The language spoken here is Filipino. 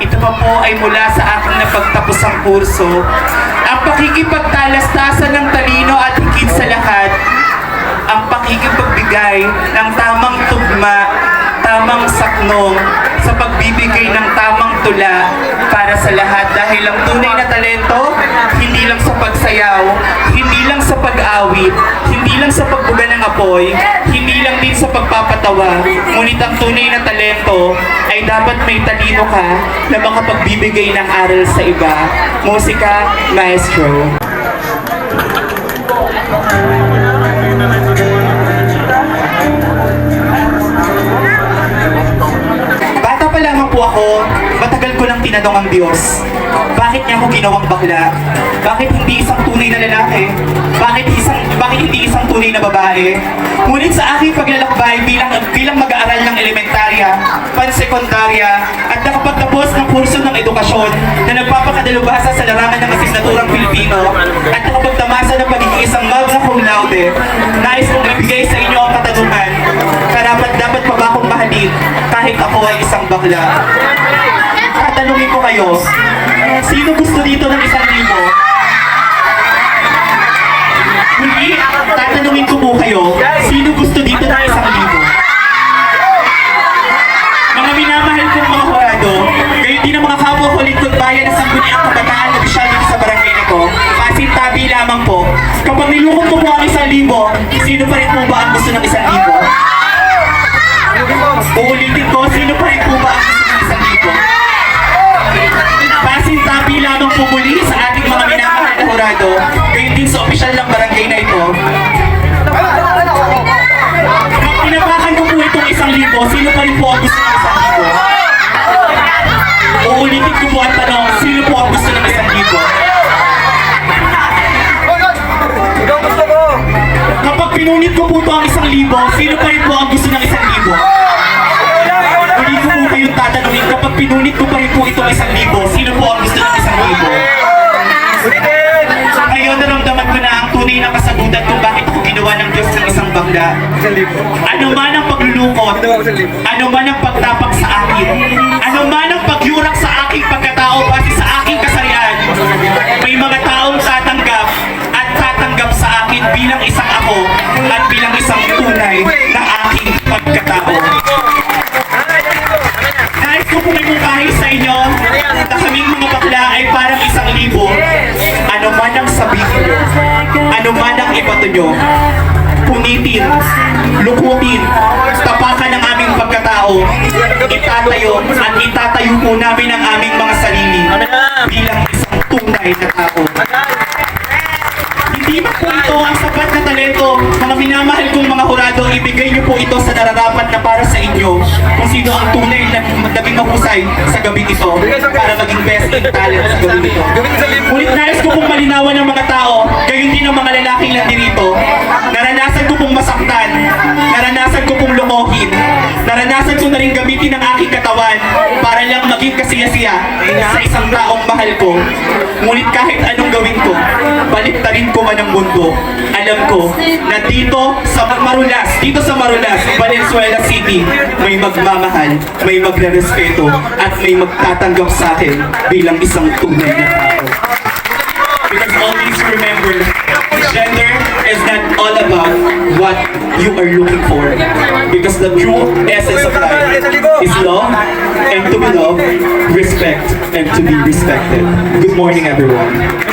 ito pa po ay mula sa aking napagtapusang kurso. Ang pakikipagtalastasan ng talino at higit sa lahat, ang pakikipagbigay ng tamang tugma, tamang saknong sa pagbibigay ng tamang tula para sa lahat dahil ang tunay na talento hindi lang sa pagsayaw, hindi lang sa pag-awit, hindi lang sa pagbuga ng apoy, din sa pagpapatawa, ngunit ang tunay na talento ay dapat may talino ka na makapagbibigay ng aral sa iba. Musika, maestro. Tinanong ang Diyos. Bakit niya ako ginawang bakla? Bakit hindi isang tunay na lalaki? Bakit isang bakit hindi isang tunay na babae? Ngunit sa aking paglalakbay bilang bilang mag-aaral ng elementarya, pansekundarya, at nakapagtapos ng kurso ng edukasyon na nagpapakadalubhasa sa larangan ng asignaturang Pilipino at nakapagtamasa ng pagiging isang magna cum laude, nais kong ibigay sa inyo ang katanungan, karapat dapat pa ba akong mahalin kahit ako ay isang bakla? Tatanungin ko kayo, sino gusto dito ng isang libo? Hindi, tatanungin ko po kayo, sino gusto dito ng isang libo? Mga minamahal kong mga horado, gayon din ang mga kapwa ko lingkod bayan na sangguniang kabataan na bisyal dito sa barangay na to, pasintabi lamang po, kapag nilukot ko po ang isang libo, sino pa rin po ba ang gusto ng isang? Pasintabi lamang po muli sa ating mga minamahal na horado, gayon din sa opisyal ng barangay na ito. Kapag pinapakan ko po itong isang libo, sino pa rin po ang gusto ng isang libo? Uulitin ko po ang tanong, sino po ang gusto ng isang libo? Kapag pinunit ko po ito ang isang libo, sino pa rin po ang gusto ng isang libo? Hindi ko po kayong tatanungin, kapag pinunit ko pa rin po itong isang libo, ng isang libo. Ano man ang paglulukot, ano man ang pagtapak sa akin, ano man ang pagyurak sa aking pagkatao base sa aking kasarian, may mga taong tatanggap at tatanggap sa akin bilang isang ako at bilang isang tunay na aking pagkatao. Nais ko po may sa inyo na kaming mga bakla ay parang isang libo. Ano man ang sabihin nyo, ano man ang ibato nyo, punitin, lukutin, tapakan ng aming pagkatao, itatayo at itatayo po namin ang aming mga sarili bilang isang tunay na tao. Hindi ba po ito ang sapat na talento, mga minamahal kong mga hurado, ibigay niyo po ito sa nararapat na para sa inyo kung sino ang tunay na naging mahusay sa gabing ito para maging best in talent sa gabing ito. Ngunit nais ko pong malinawan ng mga tao, gayon din ang mga lalaking nandirito. Naranasan ko pong masaktan, naranasan ko pong lokohin, naranasan ko na rin gamitin ang aking katawan para lang maging kasiyasiya sa isang taong mahal ko. Ngunit kahit anong gawin ko, baliktarin ko man ang mundo. Alam ko na dito sa Marulas, dito sa Marulas, Valenzuela City, may magmamahal, may magre-respeto, at may magtatanggap sa akin bilang isang tunay na tao. You are looking for. Because the true essence of life is love, and to be loved, respect, and to be respected. Good morning, everyone.